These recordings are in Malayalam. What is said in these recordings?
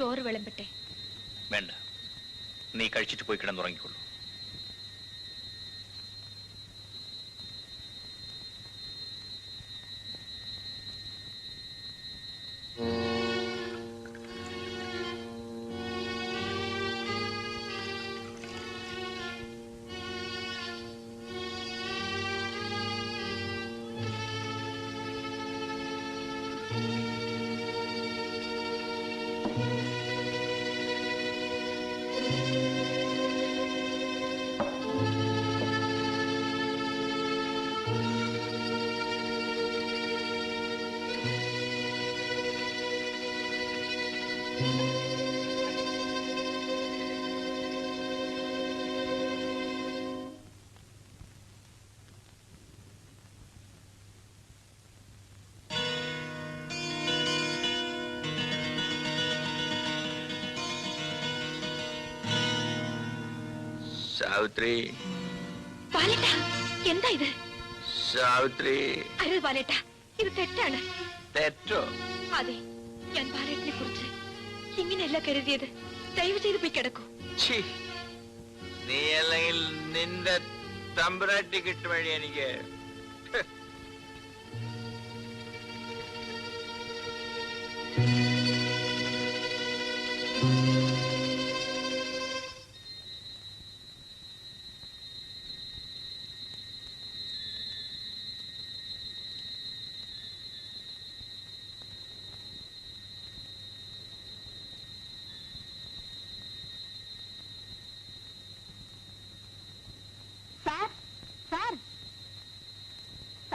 ചോറ് വിളമ്പട്ടെ. വേണ്ട. നീ കഴിച്ചിട്ട് പോയി കിടന്നുറങ്ങിക്കൊള്ളൂ സാവിത്രി ബാലേട്ട എന്താ ഇത് സാവിത്രി അരുത് ബാലേട്ട ഇത് തെറ്റാണ് തെറ്റോ അതെ ഞാൻ ബാലേട്ടനെ കുറിച്ച് ഇങ്ങനെയല്ല കരുതിയത്. ദയവ് ചെയ്ത് പോയി കിടക്കൂ. നീ അല്ലെങ്കിൽ നിന്റെ തമ്പുരാട്ടി കിട്ടും വഴി എനിക്ക്. Thank സാർ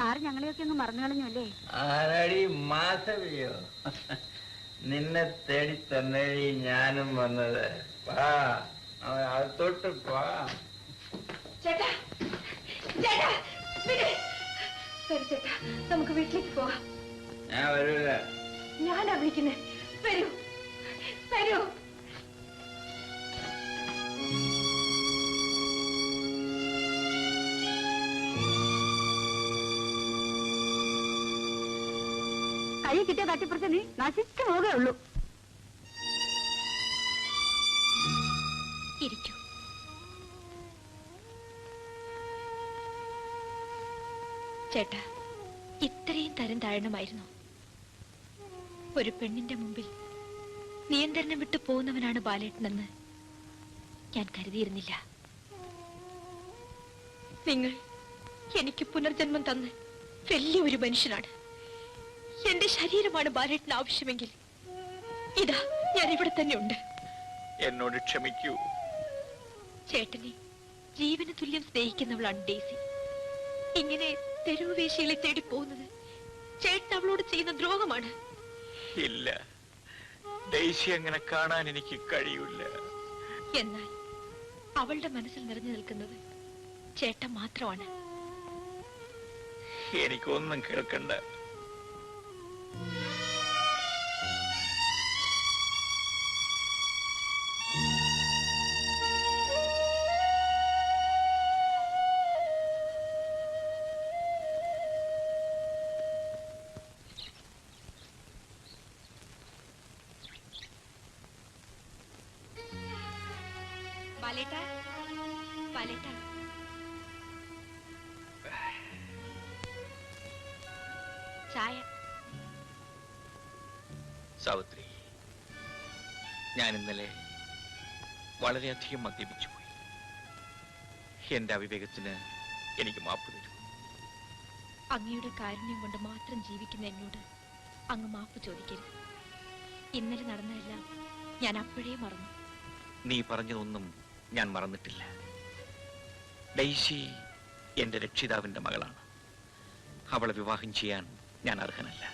സാർ ഞങ്ങളെയൊക്കെ ഒന്ന് മറന്നു കളഞ്ഞു അല്ലേ? ആരാടി മാധവിയോ? നിന്നെ തേടി തന്നെ ഞാനും വന്നത്. വാ അകത്തോട്ട് വാ. ചേട്ടാ ചേട്ടാ വിട്. വരൂ ചേട്ടാ നമുക്ക് വീട്ടിലേക്ക് പോവാം ഞാൻ വരൂല. ഞാനാ വിളിക്കുന്നേ. വരൂ വരൂ. കൈ കിട്ടിയ തട്ടിപ്പറിച്ച് നീ നശിച്ചു പോകേ ഉള്ളൂ. ചേട്ടാ ഇത്രയും തരം താഴണമായിരുന്നു. ഒരു പെണ്ണിന്റെ മുമ്പിൽ നിയന്ത്രണം വിട്ടു പോകുന്നവനാണ് ബാലേട്ടനെന്ന് ഞാൻ കരുതിയിരുന്നില്ല. നിങ്ങൾ എനിക്ക് പുനർജന്മം തന്ന് വലിയൊരു മനുഷ്യനാണ്. എന്റെ ശരീരമാണ് ബാലേട്ടന് ആവശ്യമെങ്കിൽ. ഇതാ ഞാൻ ഇവിടെ തന്നെ ഉണ്ട്. എന്നോട് ക്ഷമിക്കൂ. ചേട്ടനെ ജീവന് തുല്യം സ്നേഹിക്കുന്നവളാണ് ഡേസി. ഇങ്ങനെ തെരുവ് വേശികളെ തേടി പോകുന്നത് ചേട്ടൻ അവളോട് ചെയ്യുന്ന ദ്രോഹമാണ്. ഇല്ല. ഡേസി അങ്ങനെ കാണാൻ എനിക്ക് കഴിയില്ല എന്നാൽ അവളുടെ മനസ്സിൽ നിറഞ്ഞു നിൽക്കുന്നത് ചേട്ടൻ മാത്രമാണ്. എനിക്കൊന്നും കേൾക്കണ്ട. ബാലേട്ട ബാലേട്ട ചായ. സാവിത്രി ഞാൻ ഇന്നലെ വളരെയധികം മദ്യപിച്ചു പോയി. എന്റെ അവിവേകത്തിന് എനിക്ക് മാപ്പ് തരും. അങ്ങയുടെ കാരുണ്യം കൊണ്ട് മാത്രം ജീവിക്കുന്ന എന്നോട് അങ്ങ് മാപ്പ് ചോദിക്കരുത്. ഇന്നലെ നടന്നതെല്ലാം ഞാൻ അപ്പോഴേ മറന്നു. നീ പറഞ്ഞതൊന്നും ഞാൻ മറന്നിട്ടില്ല. ഡെയ്സി എന്റെ രക്ഷിതാവിന്റെ മകളാണ്. അവളെ വിവാഹം ചെയ്യാൻ ഞാൻ അർഹനല്ല.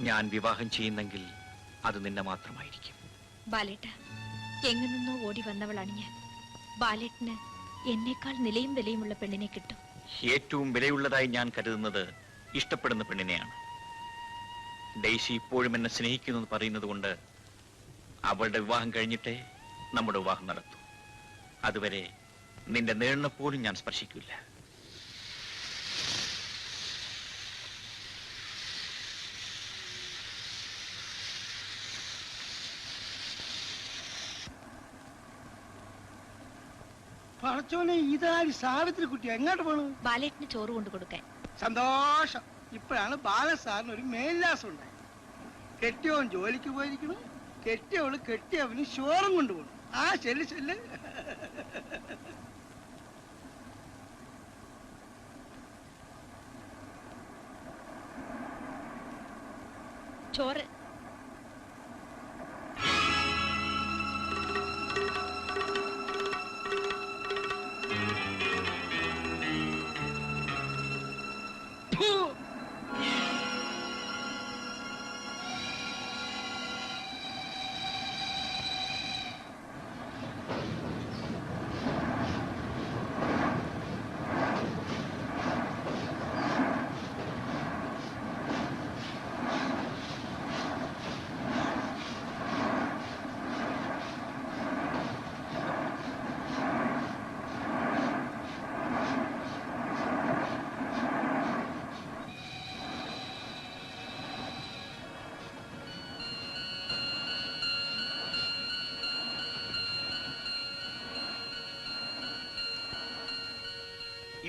ഞാൻ വിവാഹം ചെയ്യുന്നെങ്കിൽ അത് നിന്നെ മാത്രമായിരിക്കും. ബാലേട്ട എങ്ങു നിന്നോ ഓടി വന്നവളാണ് ഞാൻ. ബാലേട്ടന് എന്നേക്കാൾ നിലയും വിലയുമുള്ള പെണ്ണിനെ കിട്ടും. ഏറ്റവും വിലയുള്ളതായി ഞാൻ കരുതുന്നത് ഇഷ്ടപ്പെടുന്ന പെണ്ണിനെയാണ്. ഡെയ്സി ഇപ്പോഴും എന്നെ സ്നേഹിക്കുന്നു എന്ന് പറയുന്നത് കൊണ്ട് അവളുടെ വിവാഹം കഴിഞ്ഞിട്ടേ നമ്മുടെ വിവാഹം നടത്തൂ. അതുവരെ നിന്റെ നേളിനെ പോലും ഞാൻ സ്പർശിക്കില്ല പറച്ചോനെ ഇതാരി സാവിത്രി കുട്ടി എങ്ങോട്ട് പോണു? ബാലേട്ടിന് ചോറ് കൊണ്ട് കൊടുക്കാൻ. സന്തോഷം. ഇപ്പോഴാണ് ബാലസാറിന് ഒരു മേൽലാസം ഉണ്ടായത്. കെട്ടിയവൻ ജോലിക്ക് പോയിരിക്കണം കെട്ടിയവൾ കെട്ടിയവന് ചോറും കൊണ്ടുപോകണം ആ ചെല്ല് ചെല്ല്. ചോറ്.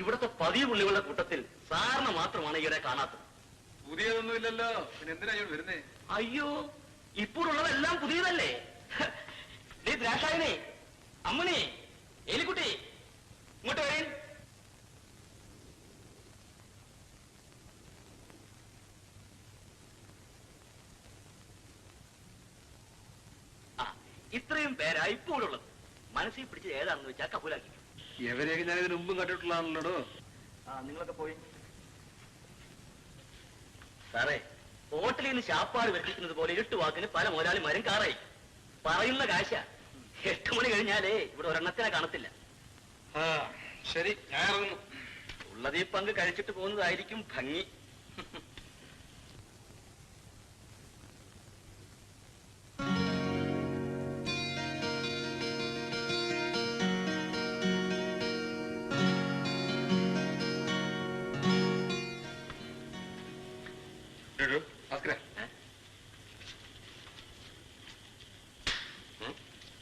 ഇവിടുത്തെ പതിവ് പുള്ളികളുടെ കൂട്ടത്തിൽ സാറിന് മാത്രമാണ് ഇവരെ കാണാത്തത്. പുതിയതൊന്നുമില്ലല്ലോ. പിന്നെ എന്തിനാ ഇങ്ങോട്ട് വരുന്നേ? അയ്യോ ഇപ്പോഴുള്ളതെല്ലാം പുതിയതല്ലേ? നീ ദ്രാക്ഷായനെ അമ്മണി എലിക്കുട്ടി ഇങ്ങോട്ട് വരേൻ. ആ ഇത്രയും പേരാ ഇപ്പോഴുള്ളത്. മനസ്സിൽ പിടിച്ചത് ഏതാണെന്ന് വെച്ചാൽ കപൂലാക്കി എവരെയൊക്കെ ഞാൻ ഇതിന് മുമ്പും കണ്ടിട്ടുള്ളതാണല്ലോ ആ നിങ്ങളൊക്കെ പോയി. സാറേ ഹോട്ടലിൽ നിന്ന് ശാപ്പാട് വരുത്തിക്കുന്നത് പോലെ എട്ട് വാക്കിന് പല മുതലാളിമാരും കാറായി. പറയുന്ന കാശ എട്ട് മണി കഴിഞ്ഞാലേ ഇവിടെ ഒരെണ്ണത്തിനെ കാണത്തില്ല. ആ ശരി ഞാൻ ഇറങ്ങുന്നു ഉള്ളതീ പങ്ക് കഴിച്ചിട്ട് പോകുന്നതായിരിക്കും ഭംഗി.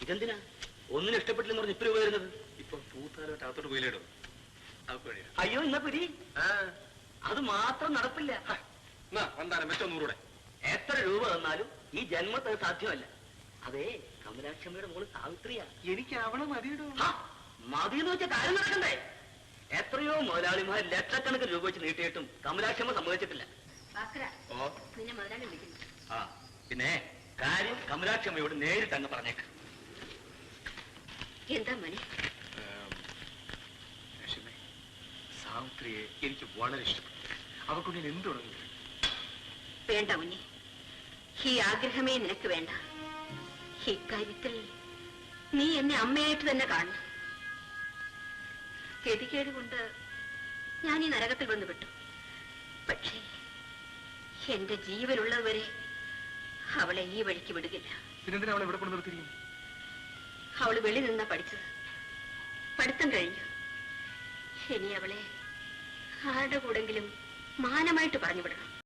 ഇതെന്തിനാ? ഒന്നിനും ഇഷ്ടപ്പെട്ടില്ലെന്ന് പറഞ്ഞ് ഇപ്പൊ വരുന്നത് ഇപ്പൊ പൂത്താലോട്ട് അകത്തോട്ട് പോയില്ലേടോ അയ്യോ എന്നാ പിരി? ആ. അത് മാത്രം നടപ്പില്ല. വെച്ചോ നൂറൂടെ. എത്ര രൂപ തന്നാലും ഈ ജന്മത്ത് സാധ്യമല്ല. അതേ കമലാക്ഷമ്മയുടെ മോൾ സാവിത്രിയാ. എനിക്ക് അവളെ മതിയിടോ. മതിയെന്ന് വെച്ചാൽ കാര്യം നടക്കണ്ടേ? എത്രയോ മുതലാളിമാർ ലക്ഷക്കണക്കിന് രൂപ വെച്ച് നീട്ടിയിട്ടും കമലാക്ഷമ്മ സമ്മതിച്ചിട്ടില്ല. ഓ. നിന്നെ മുതലാളി വിളിക്കുന്നു. ആ പിന്നെ കാര്യം കമലാക്ഷമ്മയോട് നേരിട്ട് അങ്ങ് പറഞ്ഞേക്ക്. എന്താ മോനെ? സാവിത്രിയെ എനിക്ക് വളരെ ഇഷ്ടപ്പെട്ടു. അവക്കൊണ്ട് ഞാൻ എന്ത് തുടങ്ങി വേണ്ട ഉണ്ണി ഈ ആഗ്രഹമേ നിനക്ക് വേണ്ട. ഇക്കാര്യത്തിൽ നീ എന്നെ അമ്മയായിട്ട് തന്നെ കാണണം. ഗതികേട് കൊണ്ട് ഞാൻ ഈ നരകത്തിൽ വന്ന് വിട്ടു പക്ഷേ എന്റെ ജീവനുള്ളതുവരെ അവളെ ഈ വഴിക്ക് വിടുകില്ല പിന്നെന്തിനാ അവളെ ഇവിടെ കൊണ്ട് നിർത്തിയിരിക്കും അവൾ വെളി നിന്നാ പഠിച്ചത്. പഠിത്തം കഴിഞ്ഞു. ഇനി അവളെ ആരുടെ കൂടെങ്കിലും മാനമായിട്ട് പറഞ്ഞു വിടണം.